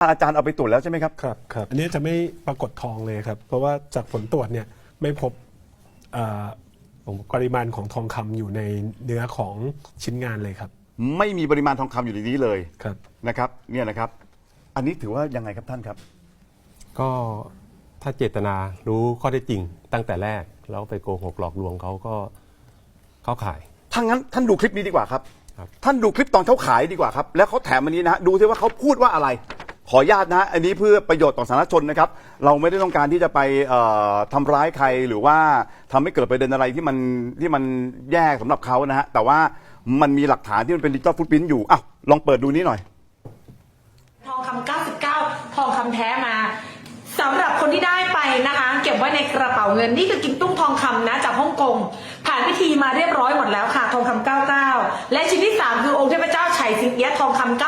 อาจารย์เอาไปตรวจแล้วใช่ไหมครับ ครับครับ อันนี้จะไม่ปรากฏทองเลยครับ เพราะว่าจากผลตรวจเนี่ยไม่พบเอ่อปริมาณของทองคำอยู่ในเนื้อของชิ้นงานเลยครับ ไม่มีปริมาณทองคำอยู่ในนี้เลยครับ นะครับ เนี่ยนะครับ อันนี้ถือว่ายังไงครับท่านครับ ก็ถ้าเจตนารู้ข้อเท็จจริง ตั้งแต่แรกแล้วไปโกหกหลอกลวงเขาก็เข้าข่าย ถ้างั้นท่านดูคลิปนี้ดีกว่าครับ ครับ ท่านดูคลิปตอนเขาขายดีกว่าครับ แล้วเขาแถมอันนี้นะฮะ ดูซิว่าเขาพูดว่าอะไร ขออนุญาตนะฮะอันนี้เพื่อประโยชน์ต่อสาธารณชนนะครับ เราไม่ได้ต้องการที่จะไปเอ่อทำร้ายใครหรือว่าทำให้เกิดประเด็นอะไรที่มันที่มันแย่สำหรับเขานะฮะแต่ว่ามันมีหลักฐานที่มันเป็นดิจิตอลฟุตพิ้นอยู่อะลองเปิดดูนี้หน่อย ทองคำ99 ทองคำแท้มาสำหรับคนที่ได้ไปนะคะ เก็บไว้ในกระเป๋าเงินนี่คือกิมตุ้งทองคำนะจากฮ่องกง ผ่านพิธีมาเรียบร้อยหมดแล้วค่ะ ทองคำ99 และชิ้นที่ 3 คือองค์เทพเจ้าไฉสิงเอียะทองคำ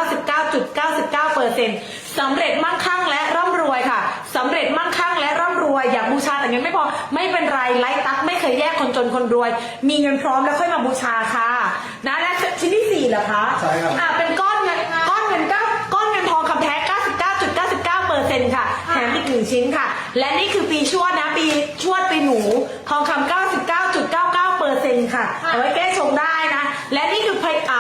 99.99 เปอร์เซ็นต์สำเร็จมั่งคั่งและร่ำรวยค่ะสำเร็จมั่งคั่งและร่ำรวยอยากบูชาแต่เงินไม่พอไม่เป็นไรไลฟ์ตักไม่เคยแยกคนจนคนรวย มีเงินพร้อมแล้วค่อยมาบูชาค่ะนะและชิ้นที่สี่เหรอคะใช่ครับอ่าเป็นก้อนเงินก้อนเงินเก้าก้อนเงินทองคำแท้ 99.99เปอร์เซ็นต์ค่ะแถมอีกหนึ่งชิ้นค่ะ และนี่คือปีชวดนะปีชวดปีหนูทองคำ99.99เปอร์เซ็นต์ค่ะเอาไว้แก้ชงได้นะ และนี่คือไผ่อ่า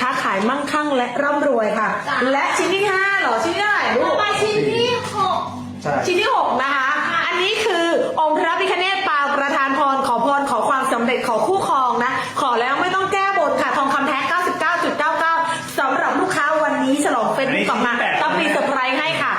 ค้าขายมั่งคั่งและร่ำรวยค่ะและชิ้นที่ห้าเหรอชิ้นที่เท่าไหร่ลูกไปชิ้นที่หกชิ้นที่6นะคะ อันนี้คือองค์พระพิคเนตปางประธานพรขอพรขอความสำเร็จขอคู่ครองนะ ขอแล้วไม่ต้องแก้บนค่ะทองคำแท้ 99.99สำหรับลูกค้าวันนี้ฉลองเฟซบุ๊กออกมาต้องมีเซอร์ไพรส์ให้ค่ะ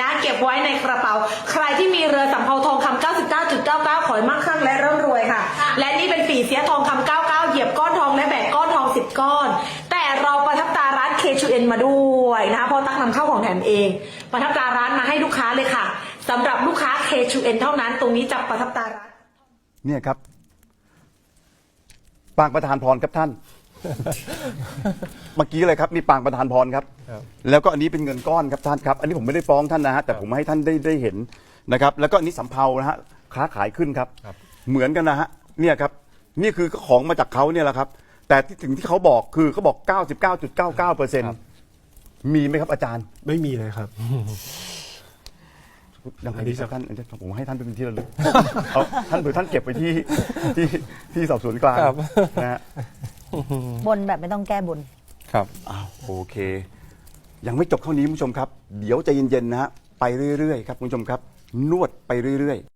นะ เก็บไว้ในกระเป๋า ใครที่มีเรือสำเภาทองคำ99.99 ขอให้มั่งคั่งและร่ำรวยค่ะ และนี่เป็นปีเสียทองคำ99 เหยียบก้อนทองและแบกก้อนทอง 10 ก้อน แต่เราประทับตาร้าน K2N มาด้วยนะคะเพราะตักนำเข้าของแถมเอง ประทับตาร้านมาให้ลูกค้าเลยค่ะสำหรับลูกค้า K2N เท่านั้น ตรงนี้จะประทับตาร้านเนี่ยครับปางประธานพรครับท่าน เมื่อกี้เลยครับนี่ปางประธานพรครับ ครับแล้วก็อันนี้เป็นเงินก้อนครับท่านครับ อันนี้ผมไม่ได้ฟ้องท่านนะฮะแต่ผมให้ท่านได้ได้เห็นนะครับ แล้วก็อันนี้สำเภานะฮะค้าขายขึ้นครับ ครับ เหมือนกันนะฮะเนี่ยครับนี่คือของมาจากเขาเนี่ยแหละครับ แต่ที่ถึงที่เขาบอกคือเขาบอก 99.99เปอร์เซ็นต์มีไหมครับอาจารย์ไม่มีเลยครับ ยังไงดีครับท่านผมให้ท่านเป็นที่ระลึกเอาท่านเผื่อท่านเก็บไปที่ที่ที่สอบสวนกลางครับ นะฮะ บนแบบไม่ต้องแก้บน ครับ อ้าวโอเค ยังไม่จบเท่านี้คุณผู้ชมครับ เดี๋ยวใจเย็นๆนะฮะไปเรื่อยๆครับคุณผู้ชมครับ นวดไปเรื่อยๆ